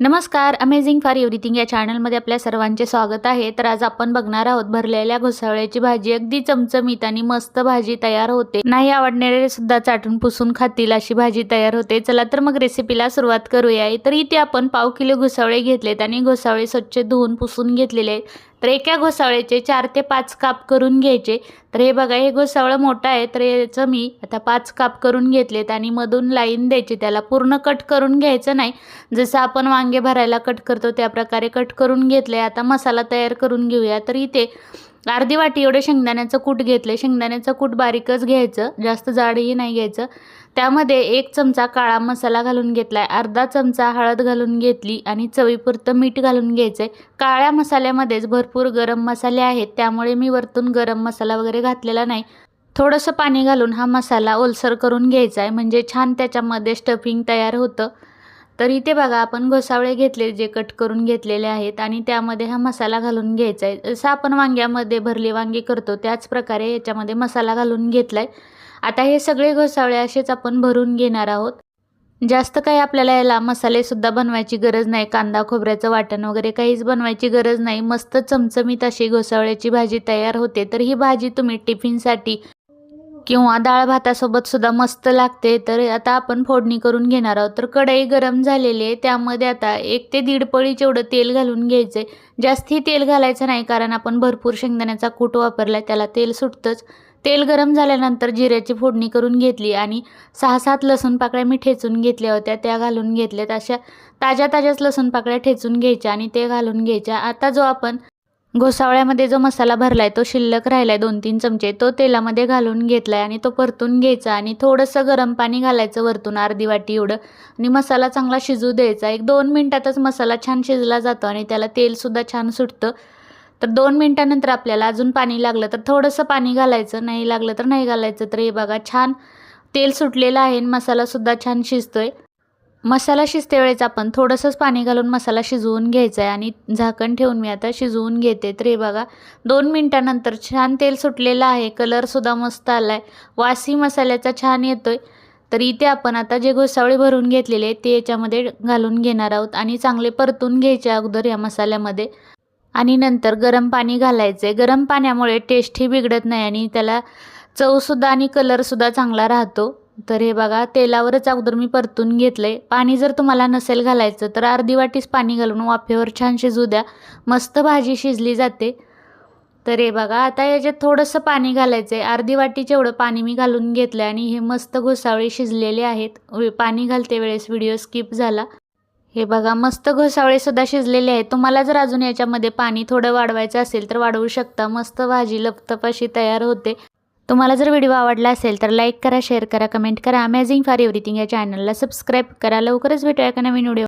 नमस्कार amazing for everything या चॅनलमध्ये आपल्या सर्वांचे स्वागत आहे. तर आज आपण बघणार आहोत भरलेल्या घोसावळ्याची भाजी. अगदी चमचमीत आणि मस्त भाजी तयार होते. नाही आवडणारे सुद्धा चाटून पुसून खातील अशी भाजी तयार होते. चला तर मग रेसिपीला सुरुवात करूया. तर इथे आपण पाव किलो घोसावळे घेतलेत आणि घोसावळे स्वच्छ धुवून पुसून घेतलेले आहेत. तर एका घोसावळ्याचे चार ते पाच काप करून घ्यायचे. तर हे बघा हे घोसावळं मोठं आहे तर याचं मी आता पाच काप करून घेतलेत आणि मधून लाईन द्यायची त्याला पूर्ण कट करून घ्यायचं नाही. जसं आपण वांगे भरायला कट करतो त्या प्रकारे कट करून घेतले आता मसाला तयार करून घेऊया. तर इथे अर्धी वाटी एवढं शेंगदाण्याचं कूट घेतलं. शेंगदाण्याचं कूट बारीकच घ्यायचं. जास्त जाडही नाही घ्यायचं. त्यामध्ये एक चमचा काळा मसाला घालून घेतला आहे अर्धा चमचा हळद घालून घेतली आणि चवीपुरतं मीठ घालून घ्यायचं आहे काळ्या मसाल्यामध्येच भरपूर गरम मसाले आहेत. त्यामुळे मी वरतून गरम मसाला वगैरे घातलेला नाही. थोडंसं पाणी घालून हा मसाला ओलसर करून घ्यायचा आहे म्हणजे छान त्याच्यामध्ये स्टफिंग तयार होतं. तर इथे बघा आपण घोसावळे घेतले जे कट करून घेतलेले आहेत आणि त्यामध्ये हा मसाला घालून घ्यायचा आहे. जसं आपण वांग्यामध्ये भरली वांगी करतो त्याच प्रकारे याच्यामध्ये मसाला घालून घेतला आहे आता हे सगळे घोसावळे असेच आपण भरून घेणार आहोत. जास्त काही आपल्याला याला मसालेसुद्धा बनवायची गरज नाही. कांदा खोबऱ्याचं वाटण वगैरे काहीच बनवायची गरज नाही. मस्त चमचमीत अशी घोसावळ्याची भाजी तयार होते. तर ही भाजी तुम्ही टिफिनसाठी किंवा डाळ भातासोबत सुद्धा मस्त लागते तर आता आपण फोडणी करून घेणार आहोत. तर कढई गरम झालेली आहे त्यामध्ये आता एक ते दीड पळीचे एवढं तेल घालून घ्यायचं आहे जास्ती तेल घालायचं नाही कारण आपण भरपूर शेंगदाण्याचा कूट वापरला आहे त्याला तेल सुटतंच. तेल गरम झाल्यानंतर जिऱ्याची फोडणी करून घेतली आणि सहा सात लसूण पाकळ्या मी ठेचून घेतल्या होत्या त्या घालून घेतल्यात. अशा ताज्या ताज्याच लसूण पाकळ्या ठेचून घ्यायच्या आणि ते घालून घ्यायच्या. आता जो आपण घोसावळ्यामध्ये जो मसाला भरला आहे तो शिल्लक राहिला आहे दोन तीन चमचे तो तेलामध्ये घालून घेतला आहे आणि तो परतून घ्यायचा आणि थोडंसं गरम पाणी घालायचं वरतून अर्धी वाटी एवढं आणि मसाला चांगला शिजू द्यायचा. एक दोन मिनटातच मसाला छान शिजला जातो आणि त्याला तेलसुद्धा छान सुटतं. तर दोन मिनटानंतर आपल्याला अजून पाणी लागलं तर थोडंसं पाणी घालायचं नाही लागलं तर नाही घालायचं. तर हे बघा छान तेल सुटलेलं आहे आणि मसालासुद्धा छान शिजतोय. मसाला शिजतेवेळेस आपण थोडंसंच पाणी घालून मसाला शिजवून घ्यायचा आहे आणि झाकण ठेवून मी आता शिजवून घेते. तर हे बघा दोन मिनटानंतर छान तेल सुटलेलं आहे कलरसुद्धा मस्त आला आहे वासी मसाल्याचा छान येतो आहे तर इथे आपण आता जे घोसावळी भरून घेतलेले आहे ते याच्यामध्ये घालून घेणार आहोत आणि चांगले परतून घ्यायचे अगोदर या मसाल्यामध्ये. आणि नंतर गरम पाणी घालायचं आहे गरम पाण्यामुळे टेस्टही बिघडत नाही आणि त्याला चवसुद्धा आणि कलरसुद्धा चांगला राहतो. तर हे बघा तेलावरच अगोदर मी परतून घेतलं आहे पाणी जर तुम्हाला नसेल घालायचं तर अर्धी वाटीच पाणी घालून वाफेवर छान शिजू द्या. मस्त भाजी शिजली जाते. तर हे बघा आता याच्यात थोडंसं पाणी घालायचं आहे अर्धी वाटी एवढं पाणी मी घालून घेतलं आहे आणि हे मस्त घोसावळे शिजलेले आहेत. पाणी घालते वेळेस व्हिडिओ स्किप झाला. हे बघा मस्त घोसावळेसुद्धा शिजलेले आहेत तुम्हाला जर अजून याच्यामध्ये पाणी थोडं वाढवायचं असेल तर वाढवू शकता. मस्त भाजी लपतप अशी तयार होते. तुम्हाला जर व्हिडिओ आवडला असेल तर लाईक करा शेअर करा कमेंट करा. अमेझिंग फॉर एव्हरीथिंग या चॅनलला सबस्क्राईब करा. लवकरच भेटूया का नवीन व्हिडिओ